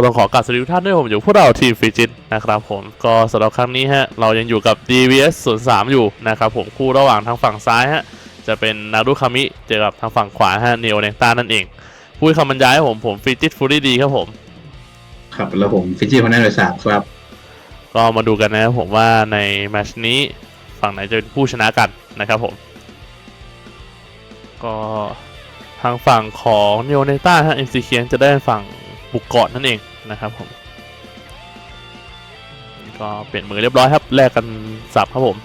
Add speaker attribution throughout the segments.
Speaker 1: ก็ต้องขอกราบสวัสดีทุกท่านด้วยผมอยู่พวกเราทีมฟิจิตนะครับผมก็สำหรับครั้งนี้ฮะเรายังอยู่กับ DVS 03อยู่นะครับผมคู่ระหว่างทางฝั่งซ้ายฮะจะเป็นนารุคามิเจอกับทางฝั่งขวาฮะเนโอเนต้านั่นเองผู้ให้คำบรรยายให้ผมผมฟิจิตฟูลี่ดีครับผม
Speaker 2: ครับแล้วผมฟิจิพันธ์โดยสามครับ
Speaker 1: ก็มาดูกันนะครับผมว่าในแมตชนี้ฝั่งไหนจะเป็นผู้ชนะกันนะครับผม ก็ทางฝั่งของเนโอเนต้าฮะเอ็มซีเคียนจะได้ฝั่งบุกเกาะนั่นเอง นะครับผมก็เปลี่ยนมือเรียบร้อยครับแลกกันสับครับผม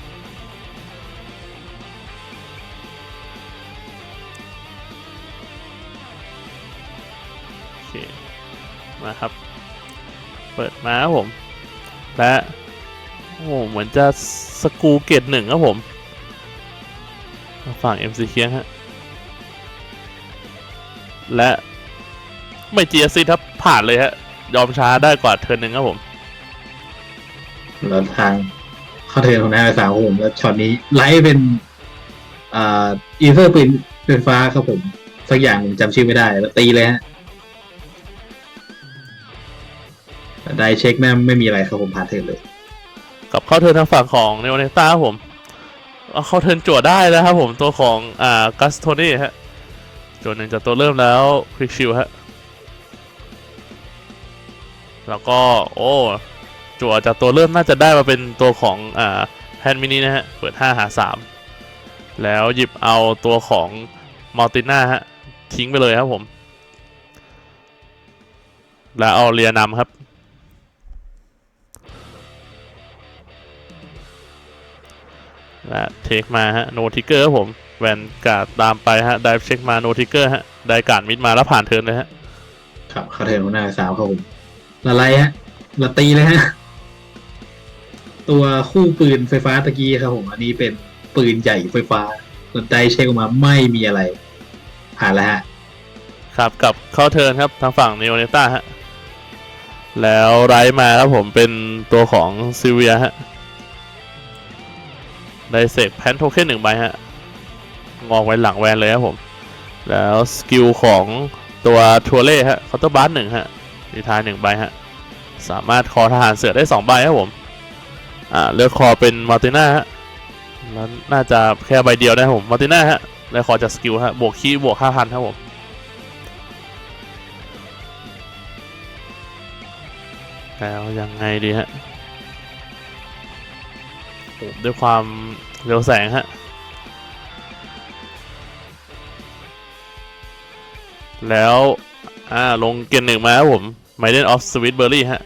Speaker 1: โอเคมาครับ เปิดมาครับผม และโอ้โหเหมือนจะสกูเกตหนึ่งครับผมทางฝั่ง MC เคียงฮะและไม่จีซีครับผ่านเลยฮะ ยอมช้าได้กว่าเทิร์นหนึ่งครับผม
Speaker 2: แล้วทางเข้าเทิร์นของนายโดยสามของผมแล้วช็อตนี้ไลท์เป็นอ่าอีเซอร์ปืนไฟฟ้าครับผม สักอย่างผมจำชื่อไม่ได้แล้วตีเลยฮะแต่ได้เช็คแม่งไม่มีอะไรครับผมผ่านเทิร์นเลย
Speaker 1: กับเข้าเทิร์นทางฝั่งของเนโอเนต้าครับผมเอาเข้าเทิร์นจั่วได้แล้วครับผมตัวของอ่ากัสโทนี่ฮะจั่วหนึ่งจากตัวเริ่มแล้วคลิกชิลฮะ แล้วก็โอ้จั่วจากตัวเริ่มน่าจะได้มาเป็นตัวของอ่าแพนมินินะฮะ เปิด 5 หา 3 แล้วหยิบเอาตัวของมัลติน่าฮะ ทิ้งไปเลยครับผม แล้วเอาเรียนำครับ และเทคมาฮะ โนทิกเกอร์ครับผม แวนการ์ดตามไปฮะ ได้เช็คมาโนทิกเกอร์ฮะ ได้การ์ดมิดมาแล้วผ่านเทิร์นเลยฮะ
Speaker 2: ครับเขาเทิร์นของนาสามครับผม ละไลฮะละตีเลยฮะ ตัวคู่ปืนไฟฟ้าตะกี้ครับผม อันนี้เป็นปืนใหญ่ไฟฟ้าสนได้เช็คออกมาไม่มีอะไร ผ่านแล้วฮะ
Speaker 1: ครับกับเข้าเทิร์นครับทางฝั่งเนโอเนต้าฮะ แล้วไรมาครับผมเป็นตัวของซิเวียฮะ ได้เสกแพนโทเค็นหนึ่งใบฮะ งอกไว้หลังแวนเลยครับผม แล้วสกิลของตัวทัวเล่ฮะเคาน์เตอร์บาร์หนึ่งฮะดีทายหนึ่งใบฮะ สามารถคอทหารเสือได้สองใบครับผมอ่าเลือกคอเป็นมาร์ติน่าฮะแล้วน่าจะแค่ใบเดียวนะครับผมมาร์ติน่าฮะได้คอจากสกิลฮะบวกคีย์บวกห้าพันครับผมแล้วยังไงดีฮะโอ้ด้วยความเร็วแสงฮะแล้ว อ่า ลงเกณฑ์หนึ่งมาครับผม Maiden of Sweet Berry ฮะ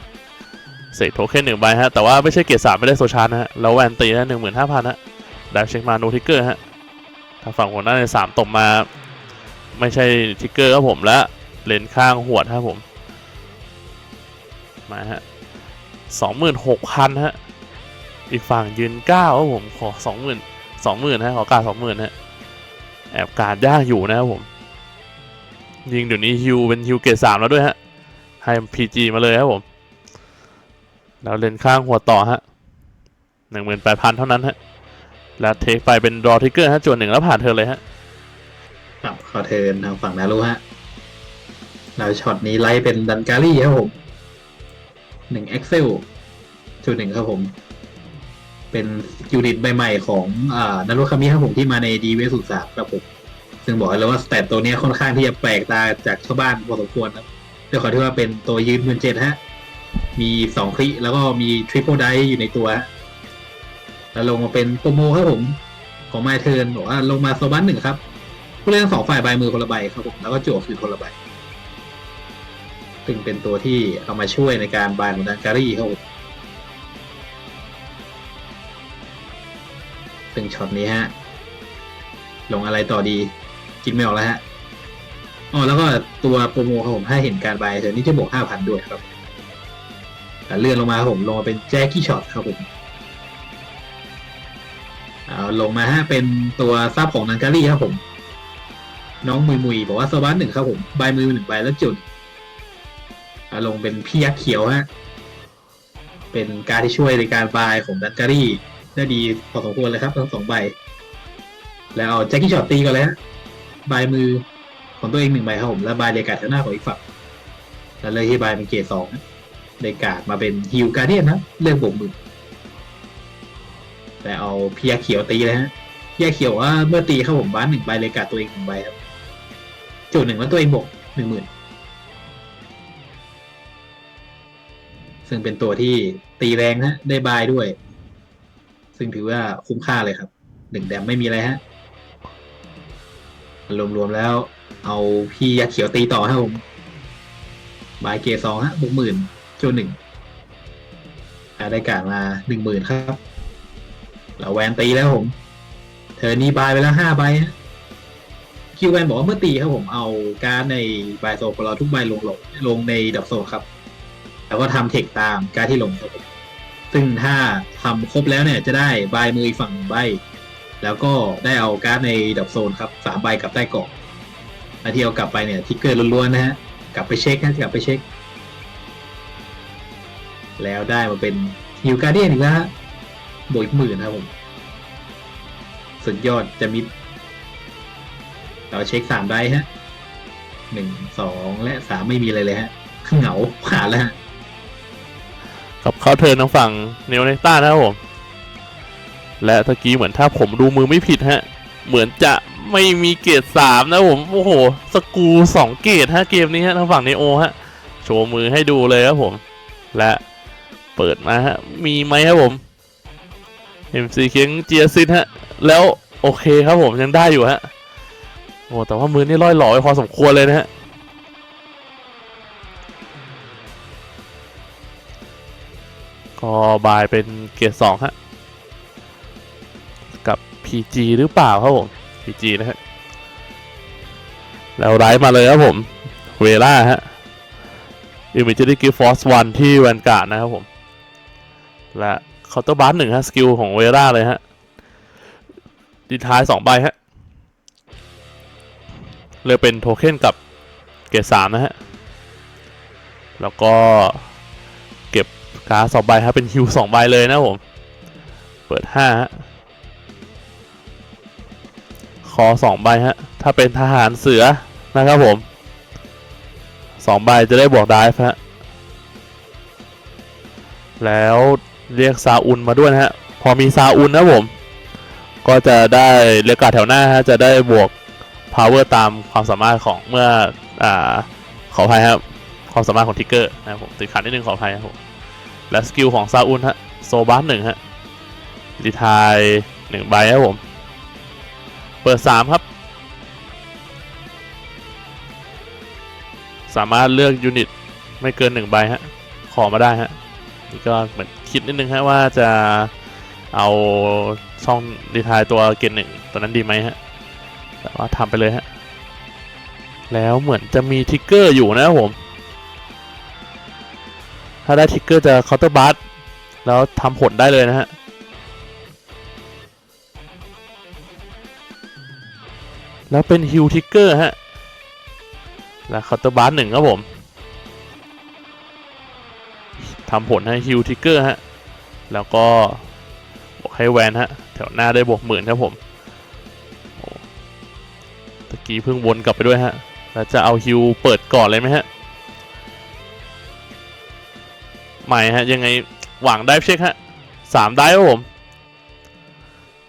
Speaker 1: เสกโทเค็นหนึ่งใบฮะ แต่ว่าไม่ใช่เกียร์สามไม่ได้โซชาร์นะฮะ แล้วแวนตีนะหนึ่งหมื่นห้าพันฮะได้เช็คมาโนทิกเกอร์ฮะทางฝั่งหัวหน้าในสามตบมา ไม่ใช่ทิกเกอร์ครับผมและเลนข้างหัวครับผม มาฮะสองหมื่นหกพันฮะ อีกฝั่งยืนเก้าครับผมขอสองหมื่นสองหมื่นฮะขอการสองหมื่นฮะแอบการยากอยู่นะครับผมยิงเดี๋ยวนี้ฮิวเป็นฮิวเกรดสามแล้วด้วยฮะให้พีจีมาเลยครับผม แล้วเลนข้างหัวต่อฮะหนึ่งหมื่นแปดพันเท่านั้นฮะ แล้วเทคไปเป็นรอทิกเกอร์ฮะจวนหนึ่งแล้วผ่านเธอเลยฮะ
Speaker 2: ครับขอเทินทางฝั่งนารุฮะแล้วช็อตนี้ไล่เป็นดันการีครับผมหนึ่งเอ็กเซลจุดหนึ่งครับผม เป็นยูนิตใหม่ๆของอ่านารุคามิครับผมที่มาในดีเวสุสามครับผมซึ่งบอกเลยว่าสเตตตัวนี้ค่อนข้างที่จะแปลกตาจากชาวบ้านพอสมควรนะด้วยความที่ว่าเป็นตัวยืนเงินเจ็ดฮะ มีสองคลิแล้วก็มีทริปเปิลไดอยู่ในตัว แล้วลงมาเป็นโปรโมครับผม ของไมเทิร์นบอกว่าลงมาโซบันหนึ่งครับ ผู้เล่นทั้งสองฝ่ายใบมือคนละใบครับผม แล้วก็จั่วคือคนละใบซึ่งเป็นตัวที่เอามาช่วยในการบายของดันการีครับผมซึ่งช็อตนี้ฮะ ลงอะไรต่อดีคิดไม่ออกแล้วฮะอ๋อแล้วก็ตัวโปรโมครับผมถ้าเห็นการบายเธอนี่จะบวกห้าพันด้วยครับ เลื่อนลงมาครับผมลงมาเป็นแจ็คกี้ช็อตครับผมเอาลงมาฮะเป็นตัวซับของนังการีครับผม น้องมุยมุยบอกว่าโซบัสหนึ่งครับผมใบมือหนึ่งใบแล้วจุดอ่าลงเป็นพี่ยักษ์เขียวฮะเป็นการที่ช่วยในการบายของดันการีได้ดีพอสมควรเลยครับทั้งสองใบ แล้วเอาแจ็คกี้ช็อตตีก่อนเลยฮะบายมือของตัวเองหนึ่งใบครับผม แล้วบายเรียการ์ดหน้าของอีกฝั่งแล้วเลือกที่บายเป็นเกรดสอง ได้การ์ดมาเป็นฮิวการเดียนนะเลื่อกบวกหมื่นแต่เอาเพียเขียวตีเลยฮะเพียเขียวว่าเมื่อตีเข้าผมบ้านหนึ่งใบเลยการ์ดตัวเองหนึ่งใบครับจุดหนึ่งแล้วตัวเองบวกหนึ่งหมื่นซึ่งเป็นตัวที่ตีแรงนะได้บายด้วย ซึ่งถือว่าคุ้มค่าเลยครับหนึ่งแดมไม่มีอะไรฮะรวมๆแล้ว เอาพี่ยักษ์เขียวตีต่อครับผมบายเกสองฮะบกหมื่น โจหนึ่งได้การมาหนึ่งหมื่นครับเราแวนตีแล้วผม เธอนี่บายไปแล้วห้าใบคิวแวนบอกว่าเมื่อตีครับผมเอาการในบายโซของเราทุกใบลงลงลงในดับโซนครับ แล้วก็ทำเทคตามการที่ลงครับผมซึ่งถ้าทำครบแล้วเนี่ยจะได้บายมืออีกฝั่งใบ แล้วก็ได้เอาการ์ดในดับโซนครับสามใบกลับได้กล่องแล้วที่เอากลับไปเนี่ยทิกเกอร์ล้วนๆนะฮะกลับไปเช็คนะกลับไปเช็ค แล้วได้มาเป็นฮิวการ์เดียนอีกแล้วฮะบวกอีกหมื่นนะครับผม สุดยอดจะมิด เราเช็คสามได้ฮะหนึ่งสองและสามไม่มีอะไรเลยฮะเหงาขาดแล้วฮะ
Speaker 1: กับเขาเทินทางฝั่งเนโอเนต้านะครับผม และตะกี้เหมือนถ้าผมดูมือไม่ผิดฮะ เหมือนจะไม่มีเกรดสามนะผม โอ้โห สกูสองเกรดฮะเกมนี้ฮะทางฝั่งเนโอฮะ โชว์มือให้ดูเลยครับผม และ เปิดมาฮะ มีไหมครับผม MC เคียงเจียซินฮะ แล้วโอเคครับผมยังได้อยู่ฮะ โอ้แต่ว่ามือนี่ร่อยหล่อไปพอสมควรเลยนะฮะก็บายเป็นเกียร์สองฮะ กับ PG หรือเปล่าครับผม PG นะฮะ แล้วไลฟ์มาเลยครับผม เวล่าฮะ Imagery Gift Force 1ที่แวนการ์ดนะครับผม และเคาน์เตอร์บาร์หนึ่งฮะ สกิลของเวล่าเลยฮะดีท้ายสองใบฮะเลยเป็นโทเค็นกับเกรดสามนะฮะ แล้วก็เการ์ดสองใบครับเป็นฮิวสองใบเลยนะผม เปิดห้าฮะคอสองใบฮะ ถ้าเป็นทหารเสือนะครับผมสองใบจะได้บวกได้ฮะ แล้ว เรียกซาอุนมาด้วยนะฮะ พอมีซาอุนนะผม ก็จะได้เรียกาแถวหน้าฮะ จะได้บวก power ตามความสามารถของเมื่ออ่าขออภัยครับความสามารถของทิกเกอร์นะครับผมติดขัดนิดนึงขออภัยครับผมและสกิลของซาอุนฮะโซบัสหนึ่งฮะดีทายหนึ่งใบครับผม เปิดสามครับ สามารถเลือกยูนิตไม่เกินหนึ่งใบฮะขอมาได้ฮะนี่ก็เหมือน คิดนิดนึงฮะว่าจะเอาช่องดีทายตัวเกณฑ์หนึ่งตัวนั้นดีไหมฮะ แต่ว่าทำไปเลยฮะ แล้วเหมือนจะมีทิกเกอร์อยู่นะครับผม ถ้าได้ทิกเกอร์จะเคาน์เตอร์บัสแล้วทำผลได้เลยนะฮะแล้วเป็นฮิวทิกเกอร์ฮะ และเคาน์เตอร์บัสหนึ่งครับผม ทำผลให้ฮิวทิกเกอร์ฮะ แล้วก็บอกให้แวนฮะ แถวหน้าได้บวกหมื่นครับผมตะกี้เพิ่งวนกลับไปด้วยฮะ แล้วจะเอาฮิวเปิดก่อนเลยไหมฮะ ใหม่ฮะ ยังไงหวังได้เช็คฮะสามได้ครับผม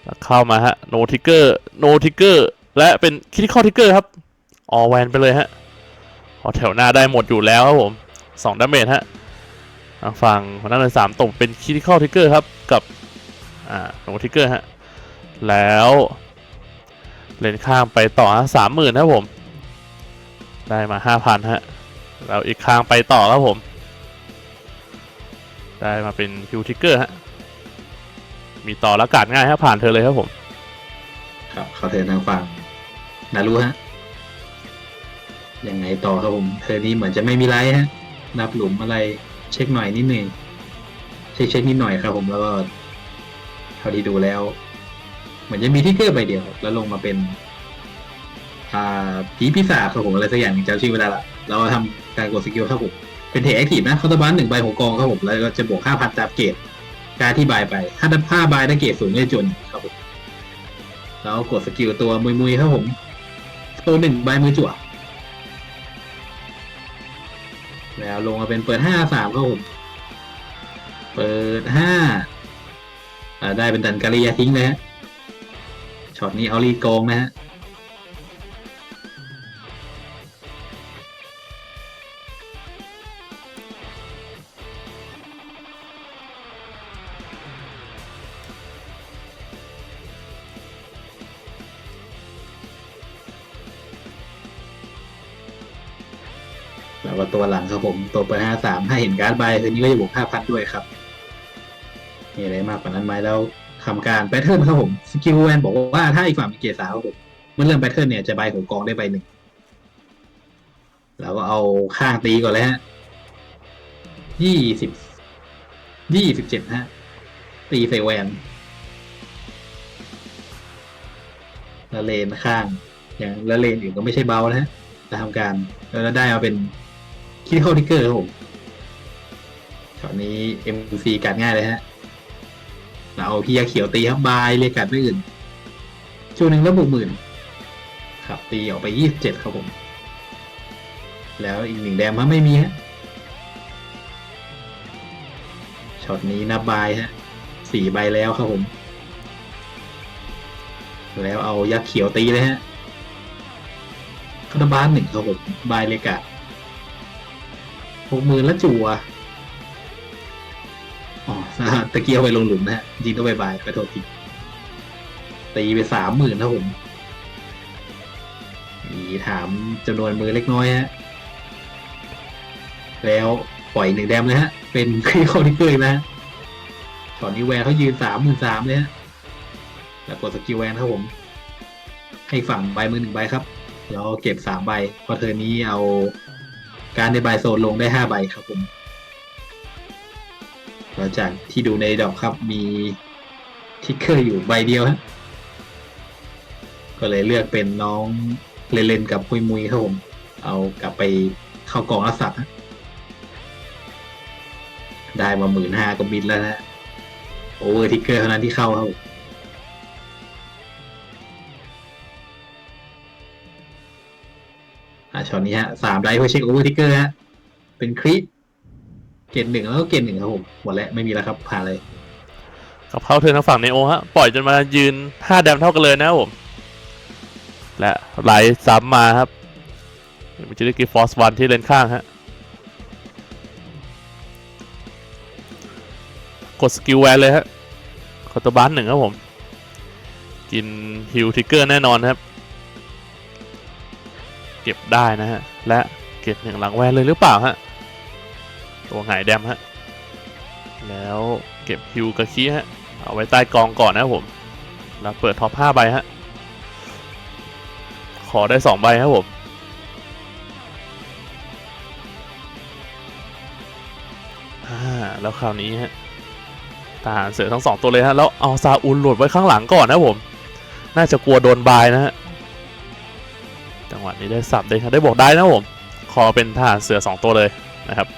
Speaker 1: แล้วเข้ามาฮะโนทิกเกอร์โนทิกเกอร์และเป็นคิดข้อทิกเกอร์ครับออแวนไปเลยฮะพอแถวหน้าได้หมดอยู่แล้วครับผมสองดาเมจฮะ ฝั่งของด้านเลยสามตกเป็นคิดข้อทิกเกอร์ครับ กับอ่าโนทิกเกอร์ฮะ แล้วเลนข้างไปต่อสามหมื่นครับผม ได้มาห้าพันฮะ แล้วอีกข้างไปต่อครับผม ได้มาเป็นคิวทิกเกอร์ฮะ มีต่อแล้วการง่ายฮะผ่านเธอเลยครับผม
Speaker 2: ครับเขาเทิร์นทางฝั่งนารู้ฮะยังไงต่อครับผม เธอนี้เหมือนจะไม่มีไรฮะ นับหลุมอะไร เช็คหน่อยนิดหนึ่งเช็คเช็คนิดหน่อยครับผมแล้วก็เท่าที่ดูแล้ว เหมือนจะมีทิกเกอร์ใบเดียว แล้วลงมาเป็น อ่าผีพิศาจครับผมอะไรสักอย่างจำชื่อไม่ได้ละเราทำการกดสกิลครับผมเป็นเทคแอคทีฟนะคาร์ตบ้านหนึ่งใบของกองครับผมแล้วก็จะบวกห้าพันตามเกรดการที่บายไป ถ้าดับห้าใบได้เกรดสูงได้จนครับผมแล้วกดสกิลตัวมุยมุยๆครับผมตัวหนึ่งใบมือจั่ว แล้วลงมาเป็นเปิดห้าสามครับผม เปิดห้าได้เป็นดันการียาทิ้งเลยฮะ ช็อตนี้เอาลีโกงนะฮะ แล้วก็ตัวหลังครับผมตัวเปิดห้าสามถ้าเห็นการ์ดใบคืนนี้ก็จะบวกห้าพันด้วยครับมีอะไรมากกว่านั้นไหมแล้วทำการแพทเทิร์นครับผมสกิลแวนบอกว่าถ้าอีกฝั่งมีเกียร์สาวครับผมเมื่อเริ่มแพทเทิร์นเนี่ยจะใบหัวกองได้ใบหนึ่งแล้วก็เอาข้างตีก่อนเลยฮะยี่สิบยี่สิบเจ็ดฮะ ตีใส่แวนล้วเลนข้าง อย่างล้วเลนอื่นก็ไม่ใช่เบานะฮะจะทำการแล้วได้มาเป็น คิดเข้าทิกเกอร์ครับผมช็อตนี้ MC การง่ายเลยฮะ เราเอาพี่ยาเขียวตีครับบายเรียกกาไม่อื่นช่วงหนึ่งแล้วบวกหมื่นครับ ตีออกไปยี่สิบเจ็ดครับผม แล้วอีกหนึ่งแดมฮะไม่มีฮะช็อตนี้นับบายฮะสี่ใบแล้วครับผม แล้วเอายักษ์เขียวตีเลยฮะคาร์บานหนึ่งครับผมบายเรกา หกหมื่นแล้วจัวอ๋อตะเกียบไปลงหลุมนะฮะจริงต้องบายบายขอโทษทีตีไปสามหมื่นนะผมมีถามจำนวนมือเล็กน้อยฮะ แล้วปล่อยหนึ่งแดมเลยฮะ เป็นครีคอนิเกอร์นะตอนนี้แวนเขายืนสามหมื่นสามเลยฮะ แล้วกดสกิลแวนครับผม ให้ฝั่งใบมือหนึ่งใบครับ แล้วเก็บสามใบพอเธอนี้เอา การในใบโซนลงได้ห้าใบครับผมหลังจากที่ดูในดอกครับมีทิกเกอร์อยู่ใบเดียวฮะก็เลยเลือกเป็นน้องเลนเลนกับมุยมุยครับผม เอากลับไปเข้ากองรักษาได้มาหมื่นห้าก็บินแล้วนะโอเวอร์ทิกเกอร์เท่านั้นที่เข้าครับ ช็อตนี้ฮะสามไดเพื่อเช็คโอเวอร์ทิกเกอร์ฮะเป็นคริสเกณฑ์หนึ่งแล้วก็เกณฑ์หนึ่งครับผมหมดแล้วไม่มีแล้วครับผ่านเลย
Speaker 1: กับเข้าเทิร์นทางฝั่งเนโอฮะปล่อยจนมายืน5แดมเท่ากันเลยนะครับผม และไหลซ้ำมาครับมิจิลิกิฟอสวันที่เลนข้างฮะกดสกิลแวนเลยฮะคอตบันหนึ่งครับผม กินฮิลทิกเกอร์แน่นอนครับ เก็บได้นะฮะ และเก็บหนึ่งหลังแวนเลยหรือเปล่าฮะตัวหงายแดมฮะ แล้วเก็บฮิวกับคีฮะ เอาไว้ใต้กองก่อนนะผม แล้วเปิดท็อป5ใบฮะ ขอได้ 2 ใบครับผมอ่าแล้วคราวนี้ฮะทหารเสือทั้งสองตัวเลยฮะ แล้วเอาซาอุลหลุดไว้ข้างหลังก่อนนะผม น่าจะกลัวโดนบายนะฮะ จังหวะนี้ได้สับได้ครับได้บอกได้นะผมคอเป็นทหารเสือสองตัวเลยนะครับ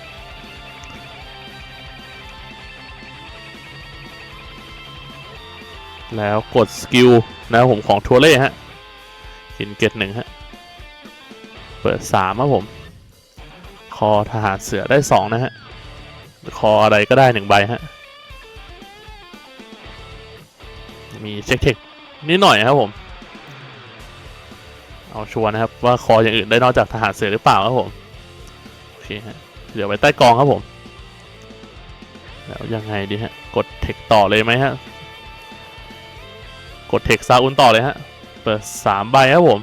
Speaker 1: แล้วกดสกิลนะครับผมของทัวเล่ฮะกินเกตหนึ่งฮะ เปิดสามครับผม คอทหารเสือได้สองนะฮะ คออะไรก็ได้หนึ่งใบฮะ มีเช็คเทคนิดหน่อยครับผม เอาชัวร์นะครับว่าคออย่างอื่นได้นอกจากทหารเสือหรือเปล่าครับผมโอเคฮะเดี๋ยวไว้ใต้กองครับผม แล้วยังไงดีฮะ กดเทคต่อเลยไหมฮะ กดเทคซาอุนต่อเลยฮะ เปิดสามใบครับผม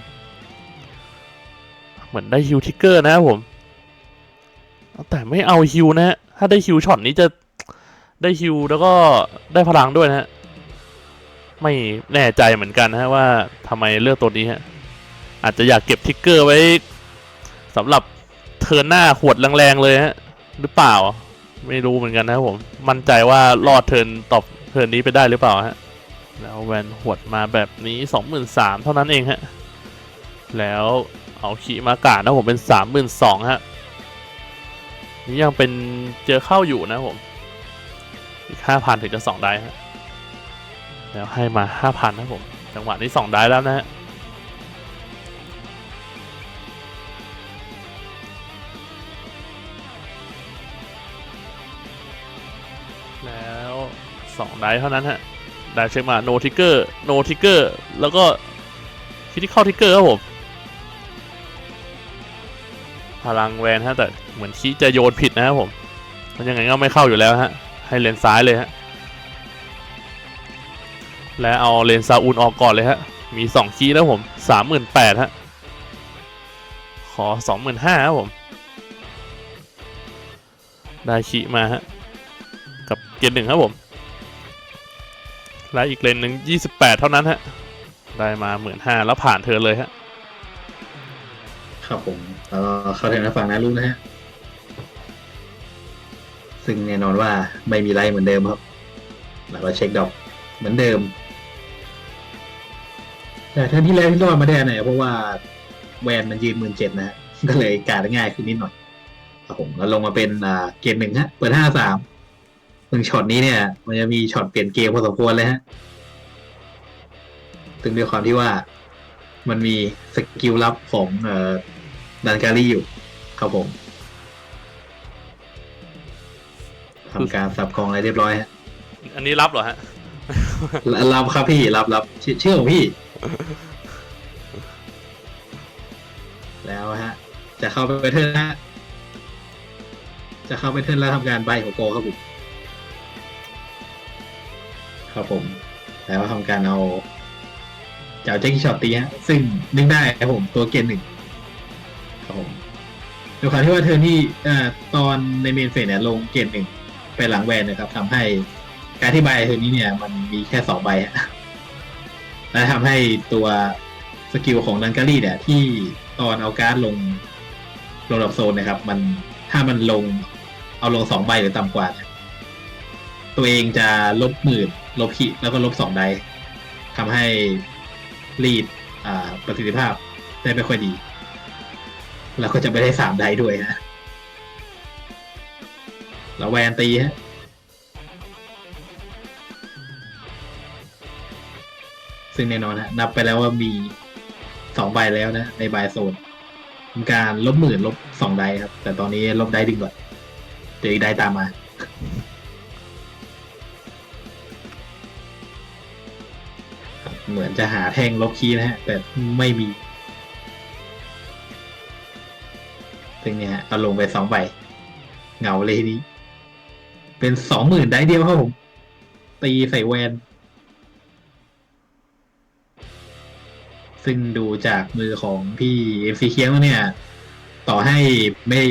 Speaker 1: เหมือนได้ฮิวทิกเกอร์นะครับผม แต่ไม่เอาฮิวนะฮะ ถ้าได้ฮิวช็อตนี้จะได้ฮิวแล้วก็ได้พลังด้วยนะฮะ ไม่แน่ใจเหมือนกันนะฮะว่าทำไมเลือกตัวนี้ฮะ อาจจะอยากเก็บทิกเกอร์ไว้สำหรับเทิร์นหน้าขวดแรงๆเลยฮะหรือเปล่า ไม่รู้เหมือนกันนะครับผม มั่นใจว่ารอดเทิร์นตอบเทิร์นนี้ไปได้หรือเปล่าฮะแล้วแวนหวดมาแบบนี้ 23,000เท่านั้นเองฮะ แล้วเอาขีมากาดนะผมเป็น 32,000ฮะ นี่ยังเป็นเจอเข้าอยู่นะผม อีก 5,000 ถึงจะ2ได้ฮะ แล้วให้มา 5,000นะผม จังหวะนี้2ได้แล้วนะฮะ 2 ได้เท่านั้นฮะ ได้เช็คมา no trigger no trigger แล้วก็คิดที่เข้า trigger ครับผม พลังแวนฮะ แต่เหมือนคีจะโยนผิดนะครับผม มันยังไงก็ไม่เข้าอยู่แล้วฮะ ให้เลนซ้ายเลยฮะ และเอาเลนซาอูนออกก่อนเลยฮะ มี 2 คีแล้วผม38,000ฮะ ขอ 25,000ครับผม ได้คีมาฮะกับเกียร์หนึ่งครับผม และอีกเลนหนึ่งยี่สิบแปดเท่านั้นฮะ ได้มาหมื่นห้าแล้วผ่านเธอเลยฮะ
Speaker 2: ครับผมแล้วก็เข้าเทิร์นทางฝั่งนารุนะฮะ ซึ่งแน่นอนว่าไม่มีไรเหมือนเดิมครับ แล้วก็เช็คดอกเหมือนเดิม แต่เท่านที่แรกที่รอดมาได้เนี่ยเพราะว่าแวนมันยืนหมื่นเจ็ดนะฮะ ก็เลยการง่ายขึ้นนิดหน่อยครับผมแล้วลงมาเป็นอ่าเกมหนึ่งฮะ เปิดห้าสาม ซึ่งช็อตนี้เนี่ย มันจะมีช็อตเปลี่ยนเกมพอสมควรเลยฮะซึ่งด้วยความที่ว่ามันมีสกิลลับของเอ่อดันการีอยู่ครับผมทำการสับกองอะไรเรียบร้อยฮะ
Speaker 1: อันนี้รับเหรอฮะ
Speaker 2: รับครับพี่รับรับเชื่อเชื่อของพี่ แล้วฮะ จะเข้าไปเทิร์นฮะ จะเข้าไปเทิร์นแล้วทำการใบของโกครับผม ครับผม แล้วทำการเอาเจ้าแจ็คกี้ช็อตตีฮะ ซึ่งนึกได้ครับผมตัวเกณฑ์หนึ่งครับผมด้วยความที่ว่าเทิร์นที่อตอนในเมนเฟสเนี่ยลงเกณฑ์หนึ่งไปหลังแวนนะครับทำให้การที่ใบเทอนี้เนี่ย มันมีแค่สองใบฮะและทำให้ตัวสกิลของดันการีเนี่ย ที่ตอนเอาการ์ดลงลงดับโซนนะครับ มันถ้ามันลงเอาลงสองใบหรือต่ำกว่าเนี่ย ตัวเองจะลบหมื่นลบขีแล้วก็ลบสองใบทำให้รีดประสิทธิภาพได้ไม่ค่อยดี แล้วก็จะไม่ได้สามไดด้วยฮะแล้วแวนตีฮะซึ่งแน่นอนฮะนับไปแล้วว่ามีสองใบแล้วนะ ในใบโซนทำการลบหมื่นลบสองไดครับ แต่ตอนนี้ลบได้ดึงก่อนเดี๋ยวอีกไดตามมา เหมือนจะหาแท่งลบคีย์นะฮะ แต่ไม่มีซึ่งเนี่ยฮะเอาลงไปสองใบเหงาเลยทีนี้ เป็นสองหมื่นได้เดียวครับผม ตีใส่แวน ซึ่งดูจากมือของพี่เอฟซีเคียงแล้วเนี่ย ต่อให้ไม่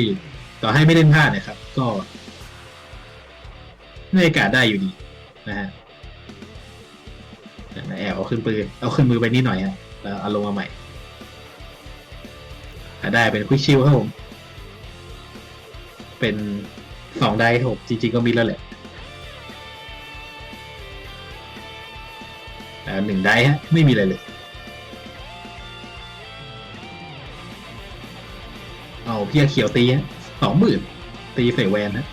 Speaker 2: ต่อให้ไม่เล่นพลาดนะครับ ก็ไม่กาสได้อยู่ดีนะฮะ แอบเอาขึ้นปืนเอาขึ้นมือไปนิดหน่อยฮะแล้วเอาลงมาใหม่ได้เป็นควิกชิลครับผม เป็นสองได้ครับจริงๆก็มีแล้วแหละแต่หนึ่งได้ฮะ ไม่มีอะไรเลย เอาเพียเขียวตีฮะสองหมื่นตีใส่แวนฮะ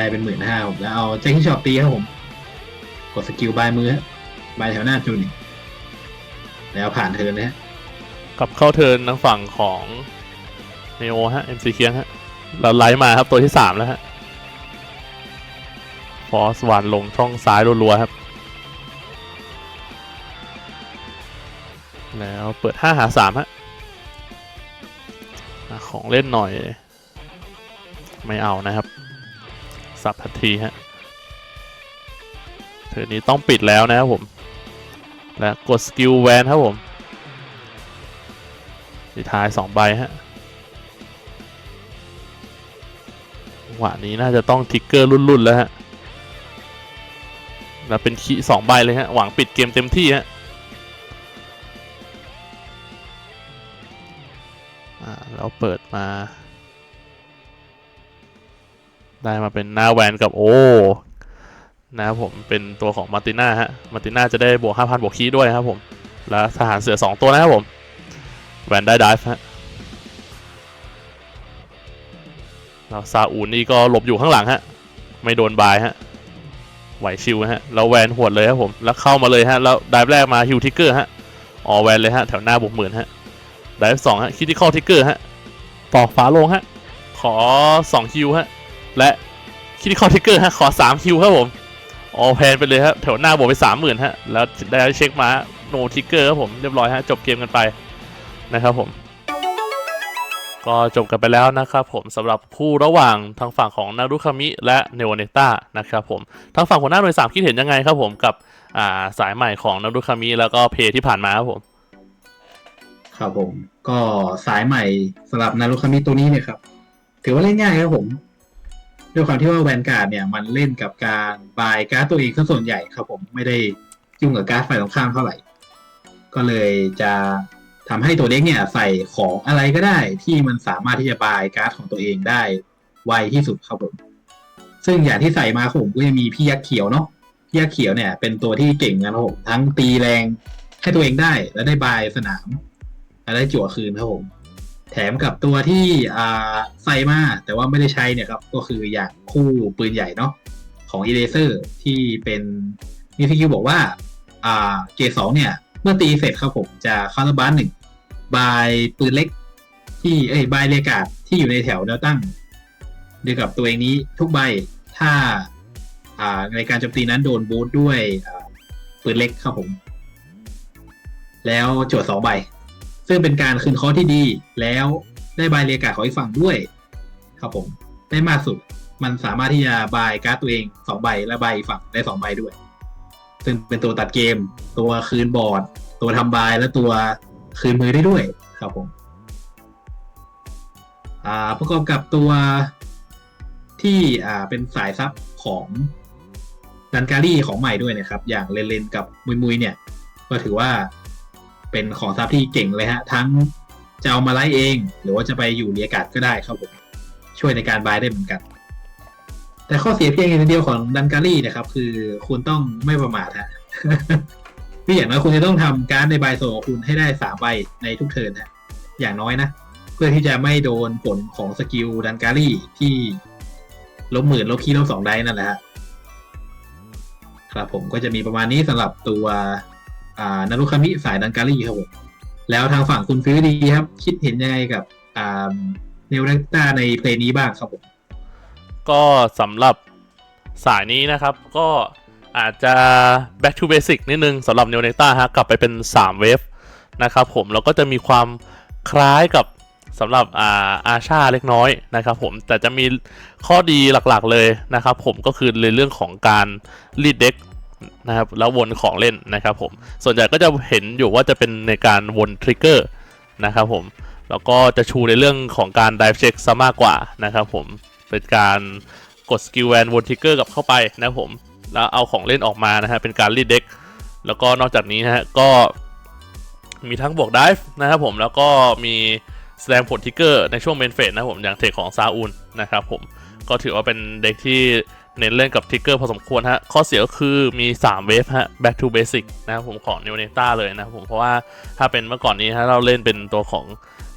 Speaker 2: ได้เป็นหมื่นห้าผมแล้วเอาแจ็คที่ชอบตีครับผม กดสกิลบายมือฮะบายแถวหน้าจูนงแล้วผ่านเทิร์นเลยฮะ
Speaker 1: กลับเข้าเทินทางฝั่งของเนโอฮะ MC เคียงฮะ เราไลฟ์มาครับตัวที่สามแล้วฮะ ฟอสวานลงช่องซ้ายรัวๆครับ แล้วเปิดห้าหาสามฮะ ของเล่นหน่อย ไม่เอานะครับ สับทันทีฮะเทิร์นนี้ต้องปิดแล้วนะครับผม และกดสกิลแวนครับผมสุดท้ายสองใบฮะจังหวะนี้น่าจะต้องทิกเกอร์รุ่นๆแล้วฮะแล้วเป็นคีสองใบเลยฮะ หวังปิดเกมเต็มที่ฮะอ่าแล้วเปิดมา ได้มาเป็นหน้าแวนกับโอ้นะครับผมเป็นตัวของมาร์ติน่าฮะมาร์ติน่าจะได้บวก 5,000 บวกคีด้วยครับผม แล้วทหารเสือ 2 ตัวนะครับผม แวนได้ดิฟฮะแล้วซาอูนนี่ก็หลบอยู่ข้างหลังฮะ ไม่โดนบายฮะ ไหวชิวฮะแล้วแวนหวดเลยครับผม แล้วเข้ามาเลยฮะ แล้วดิฟแรกมาฮิวทิกเกอร์ฮะ ออแวนเลยฮะ แถวหน้าบวกหมื่นฮะไดฟ์สองฮะคิติคอลทิกเกอร์ฮะปอกฝาลงฮะ ขอ2ฮิวฮะ และคิติคอทิกเกอร์ฮะขอ3ฮิวครับผมออแพนไปเลยครับแถวหน้าบวกไป30,000ฮะแล้วได้เช็คมาโนทิกเกอร์ครับผมเรียบร้อยฮะจบเกมกันไปนะครับผม ก็จบกันไปแล้วนะครับผมสำหรับคู่ระหว่างทางฝั่งของนารุคามิและเนโอเนต้านะครับผมทางฝั่งหัวหน้าหน่วยสามคิดเห็นยังไงครับผมกับอ่าสายใหม่ของนารุคามิแล้วก็เพย์ที่ผ่านมาครับผม
Speaker 2: ครับผม ก็สายใหม่สำหรับนารุคามิตัวนี้เนี่ยครับ ถือว่าเล่นง่ายครับผม ด้วยความที่ว่าแวนการ์ดเนี่ยมันเล่นกับการบายการ์ดตัวเองซะส่วนใหญ่ครับผมไม่ได้ยุ่งกับการ์ดฝ่ายตรงข้ามเท่าไหร่ ก็เลยจะทำให้ตัวเด็กเนี่ยใส่ของอะไรก็ได้ ที่มันสามารถที่จะบายการ์ดของตัวเองได้ไวที่สุดครับผม ซึ่งอย่างที่ใส่มาผมก็จะมีพี่ยักษ์เขียวเนาะพี่ยักษ์เขียวเนี่ย เป็นตัวที่เก่งนะครับผมทั้งตีแรงให้ตัวเองได้ และได้บายสนามและได้จั่วคืนครับผม แถมกับตัวที่อ่าใส่มาแต่ว่าไม่ได้ใช้เนี่ยครับก็คืออย่างคู่ปืนใหญ่เนาะของอีเลเซอร์ที่เป็นมีสกิลบอกว่าอ่าเกรดสองเนี่ย เมื่อตีเสร็จครับผมจะคาร์บานหนึ่งบายปืนเล็ก ที่เอ้ยบายเลกาดที่อยู่ในแถวแนวตั้งเดียวกับตัวเองนี้ทุกใบถ้าอ่าในการโจมตีนั้นโดนบูทด้วยปืนเล็กครับผม แล้วโจทย์สองใบ ซึ่งเป็นการคืนคอที่ดีแล้วได้บายเรียกาของอีกฝั่งด้วย ครับผมได้มากสุดมันสามารถที่จะบายการ์ดตัวเองสองใบและใบอีกฝั่งได้สองใบด้วย ซึ่งเป็นตัวตัดเกม ตัวคืนบอร์ด ตัวทำบายและตัวคืนมือได้ด้วยครับผมอ่าประกอบกับตัวที่อ่าเป็นสายซับของดันการีของใหม่ด้วยนะครับ อย่างเลนเลนกับมุยมุยเนี่ย ก็ถือว่า เป็นของซับที่เก่งเลยฮะ ทั้งจะเอามาไล่เอง หรือว่าจะไปอยู่เรียกาดก็ได้ครับผมช่วยในการบายได้เหมือนกัน แต่ข้อเสียเพียงอย่างเดียวของดันการีนะครับ คือคุณต้องไม่ประมาทฮะคืออย่างน้อยคุณจะต้องทำการในใบโซของคุณให้ได้สามใบในทุกเทิร์นฮะอย่างน้อยนะ เพื่อที่จะไม่โดนผลของสกิลดันการีที่ลบหมื่นลบคีลบสองได้นั่นแหละฮะครับผมก็จะมีประมาณนี้สำหรับตัว อ่านารุคามิสายดันการีครับผมแล้วทางฝั่งคุณฟิวดีครับ คิดเห็นยังไงกับอ่าเนวเรกตาในเพลงนี้บ้างครับผม
Speaker 1: ก็สำหรับสายนี้นะครับ ก็อาจจะ back to basic นิดนึงสำหรับ n e o n e t a ฮะกลับไปเป็น 3 เวฟนะครับผมแล้วก็จะมีความคล้ายกับสำหรับอาอาชาเล็กน้อยนะครับผมแต่จะมีข้อดีหลักๆเลยนะครับผมก็คือในเรื่องของการรีดเด็ก นะครับแล้ววนของเล่นนะครับผมส่วนใหญ่ก็จะเห็นอยู่ว่าจะเป็นในการวนทริกเกอร์นะครับผมแล้วก็จะชูในเรื่องของการ dive check ซะมากกว่านะครับผมเป็นการกดสกิลแวนวนทริกเกอร์กับเข้าไปนะครับผมแล้วเอาของเล่นออกมานะฮะเป็นการรีดเด็กแล้วก็นอกจากนี้นะฮะก็มีทั้งบวกดิฟนะครับผมแล้วก็มีแสดงผลทิกเกอร์ในช่วงเมนเฟสนะครับผมอย่างเทคของซาอุนนะครับผมก็ถือว่าเป็นเด็กที่ เน้นเล่นกับทิกเกอร์พอสมควรฮะ ข้อเสียก็คือมี 3 เวฟฮะ back to basic นะครับผมของ n e o n e t a เลยนะครับผมเพราะว่าถ้าเป็นเมื่อก่อนนี้ฮะเราเล่นเป็นตัวของ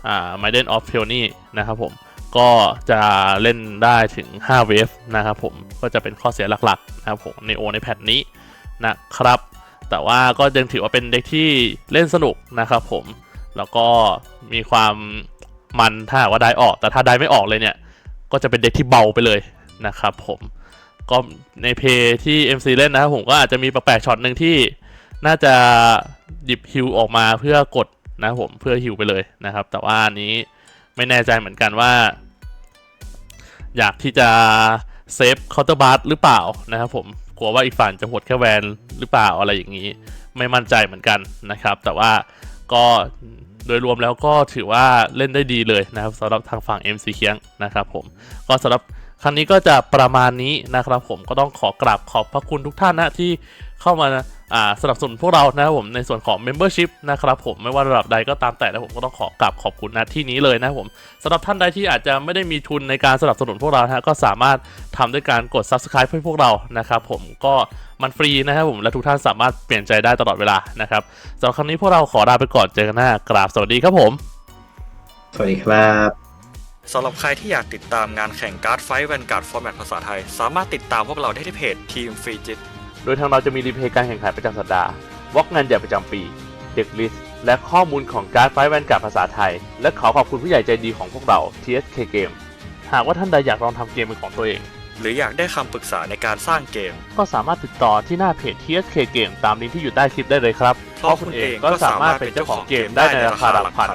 Speaker 1: อ่า m i d e n of Peony นะครับผมก็จะเล่นได้ถึง 5 เวฟนะครับผมก็จะเป็นข้อเสียหลักๆนะครับผมในโอในแพทนี้นะครับ แต่ว่าก็ยังถือว่าเป็นเด็กที่เล่นสนุกนะครับผมแล้วก็มีความมันถ้าว่าได้ออก แต่ถ้าได้ไม่ออกเลยเนี่ย ก็จะเป็นเด็กที่เบาไปเลยนะครับผม ก็ในเพย์ที่ MC เล่นนะครับผมก็อาจจะมีแปลกๆช็อตหนึ่งที่น่าจะหยิบฮิวออกมาเพื่อกดนะครับผมเพื่อฮิวไปเลยนะครับ แต่ว่าอันนี้ไม่แน่ใจเหมือนกันว่า อยากที่จะเซฟเคาน์เตอร์บาร์หรือเปล่านะครับผมกลัวว่าอีกฝั่งจะหดแค่แวนหรือเปล่าอะไรอย่างนี้ ไม่มั่นใจเหมือนกันนะครับ แต่ว่าก็โดยรวมแล้วก็ถือว่าเล่นได้ดีเลยนะครับสำหรับทางฝั่ง MC เคียงนะครับผมก็สำหรับ ครั้งนี้ก็จะประมาณนี้นะครับ ผมก็ต้องขอกราบขอบพระคุณทุกท่านนะที่เข้ามาสนับสนุนพวกเรานะครับผมในส่วนของ Membership นะครับผมไม่ว่าระดับใดก็ตามแต่นะผมก็ต้องขอกราบขอบคุณนะที่นี้เลยนะผมสำหรับท่านใดที่อาจจะไม่ได้มีทุนในการสนับสนุนพวกเรานะก็สามารถทำด้วยการกด subscribe ให้พวกเรานะครับผมก็มันฟรีนะครับผมและทุกท่านสามารถเปลี่ยนใจได้ตลอดเวลานะครับสำหรับครั้งนี้พวกเราขอลาไปก่อนเจอกันหน้ากราบสวัสดีครับผม
Speaker 2: สวัสดีครับ
Speaker 3: สำหรับใครที่อยากติดตามงานแข่งการ์ดไฟท์แวนการ์ดฟอร์แมตภาษาไทย สามารถติดตามพวกเราได้ที่เพจทีมฟรีจิต
Speaker 1: โดยทางเราจะมีรีเพย์การแข่งขันประจำสัปดาห์วอกงานใหญ่ประจำปี เด็กลิสและข้อมูลของการ์ดไฟแวนการ์ดภาษาไทย และขอขอบคุณผู้ใหญ่ใจดีของพวกเรา TSK Game หากว่าท่านใดอยากลองทำเกมเป็นของตัวเอง
Speaker 3: หรืออยากได้คำปรึกษาในการสร้างเกม
Speaker 1: ก็สามารถติดต่อที่หน้าเพจ TSK Game ตามลิงก์ที่อยู่ใต้คลิปได้เลยครับ
Speaker 3: เพราะคุณเองก็สามารถเป็นเจ้าของเกมได้ในราคาหลักพัน